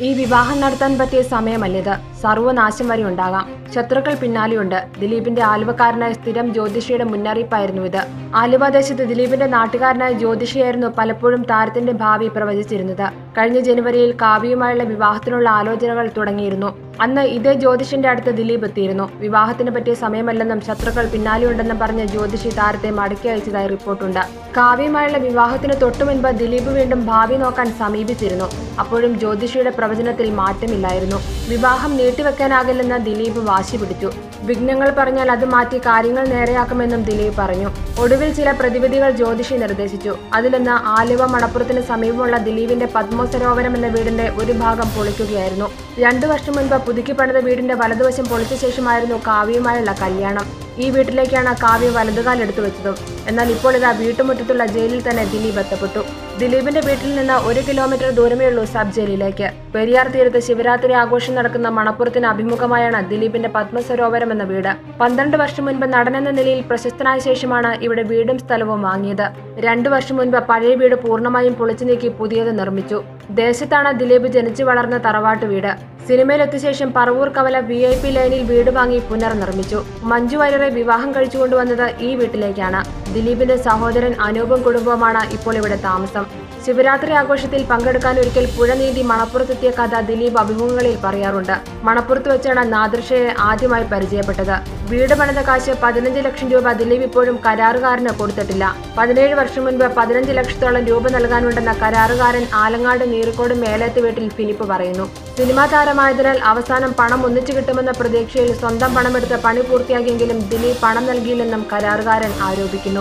ഈ വിവാഹം നടത്താൻ പറ്റിയ സമയമല്ലിത്. സർവനാശം വരെ ഉണ്ടാകാം. ശത്രുക്കൾ പിന്നാലെയുണ്ട്. ദിലീപിന്റെ ആലുവക്കാരനായ സ്ഥിരം ജ്യോതിഷിയുടെ മുന്നറിയിപ്പായിരുന്നു ഇത്. ആലുവ ദേശത്ത് ദിലീപിന്റെ നാട്ടുകാരനായ ജ്യോതിഷിയായിരുന്നു പലപ്പോഴും താരത്തിന്റെ ഭാവി പ്രവചിച്ചിരുന്നത്. കഴിഞ്ഞ ജനുവരിയിൽ കാവ്യയുമായുള്ള വിവാഹത്തിനുള്ള ആലോചനകൾ തുടങ്ങിയിരുന്നു. അന്ന് ഇതേ ജ്യോതിഷിന്റെ അടുത്ത് ദിലീപ് എത്തിയിരുന്നു. വിവാഹത്തിന് പറ്റിയ സമയമല്ലെന്നും ശത്രുക്കൾ പിന്നാലെയുണ്ടെന്നും പറഞ്ഞ ജ്യോതിഷി താരത്തെ മടക്കി അയച്ചതായി റിപ്പോർട്ടുണ്ട്. കാവ്യയുമായുള്ള വിവാഹത്തിന് തൊട്ടുമുൻപ് ദിലീപ് വീണ്ടും ഭാവി നോക്കാൻ സമീപിച്ചിരുന്നു. അപ്പോഴും ജ്യോതിഷിയുടെ പ്രവചനത്തിൽ മാറ്റമില്ലായിരുന്നു. വിവാഹം നീട്ടിവെക്കാനാകില്ലെന്ന് ദിലീപ് വാശി പിടിച്ചു. വിഘ്നങ്ങൾ പറഞ്ഞാൽ അത് മാറ്റി കാര്യങ്ങൾ നേരെയാക്കുമെന്നും ദിലീപ് പറഞ്ഞു. ഒടുവിൽ ചില പ്രതിവിധികൾ ജ്യോതിഷി നിർദ്ദേശിച്ചു. അതിലൊന്ന് ആലുവ മണപ്പുറത്തിന് സമീപമുള്ള ദിലീപിന്റെ പത്മസരോവരം എന്ന വീടിന്റെ ഒരു ഭാഗം പൊളിക്കുകയായിരുന്നു. രണ്ടു വർഷം മുൻപ് പുതുക്കി പണിത വീടിന്റെ വലതുവശം പൊളിച്ച ശേഷമായിരുന്നു കാവ്യയുമായുള്ള കല്യാണം. ഈ വീട്ടിലേക്കാണ് കാവ്യ വലതുകാൽ എടുത്തു വെച്ചതും. എന്നാൽ ഇപ്പോൾ ഇതാ വീട്ടുമുറ്റത്തുള്ള ജയിലിൽ തന്നെ ദിലീപ് എത്തപ്പെട്ടു. ദിലീപിന്റെ വീട്ടിൽ നിന്ന് ഒരു കിലോമീറ്റർ ദൂരമേ ഉള്ളൂ സബ് ജയിലിലേക്ക്. പെരിയാർ തീരത്ത് ശിവരാത്രി ആഘോഷം നടക്കുന്ന മണപ്പുറത്തിന് അഭിമുഖമായാണ് ദിലീപിന്റെ പത്മസരോവരം എന്ന വീട്. പന്ത്രണ്ട് വർഷം മുൻപ് നടനെന്ന നിലയിൽ പ്രശസ്തനായ ശേഷമാണ് ഇവിടെ വീടും സ്ഥലവും വാങ്ങിയത്. രണ്ടു വർഷം മുൻപ് പഴയ വീട് പൂർണമായും പൊളിച്ചു നീക്കി പുതിയത് നിർമ്മിച്ചു. ദേശത്താണ് ദിലീപ് ജനിച്ചു വളർന്ന തറവാട്ട് വീട്. സിനിമയിലെത്തിയ ശേഷം പറവൂർ കവല വി ഐ പി ലൈനിൽ വീട് വാങ്ങി പുനർനിർമ്മിച്ചു. മഞ്ജു വാര്യരെ വിവാഹം കഴിച്ചുകൊണ്ടുവന്നത് ഈ വീട്ടിലേക്കാണ്. ദിലീപിന്റെ സഹോദരൻ അനൂപും കുടുംബവുമാണ് ഇപ്പോൾ ഇവിടെ താമസം. ശിവരാത്രി ആഘോഷത്തിൽ പങ്കെടുക്കാൻ ഒരിക്കൽ പുഴ നീന്തി മണപ്പുറത്തെത്തിയ കഥ ദിലീപ് അഭിമുഖങ്ങളിൽ പറയാറുണ്ട്. മണപ്പുറത്ത് വെച്ചാണ് നാദൃഷയെ ആദ്യമായി പരിചയപ്പെട്ടത്. വീട് പണിത കാശ് പതിനഞ്ച് ലക്ഷം രൂപ ദിലീപ് ഇപ്പോഴും കരാറുകാരന് കൊടുത്തിട്ടില്ല. പതിനേഴ് വർഷം മുൻപ് പതിനഞ്ച് ലക്ഷത്തോളം രൂപ നൽകാനുണ്ടെന്ന കരാറുകാരൻ ആലങ്ങാട് നീറിക്കോട് മേലേത്ത് വീട്ടിൽ ഫിലിപ്പ് പറയുന്നു. സിനിമാ താരമായതിനാൽ അവസാനം പണം ഒന്നിച്ചു കിട്ടുമെന്ന പ്രതീക്ഷയിൽ സ്വന്തം പണമെടുത്ത് പണി പൂർത്തിയാക്കിയെങ്കിലും ദിലീപ് പണം നൽകിയില്ലെന്നും കരാറുകാരൻ ആരോപിക്കുന്നു.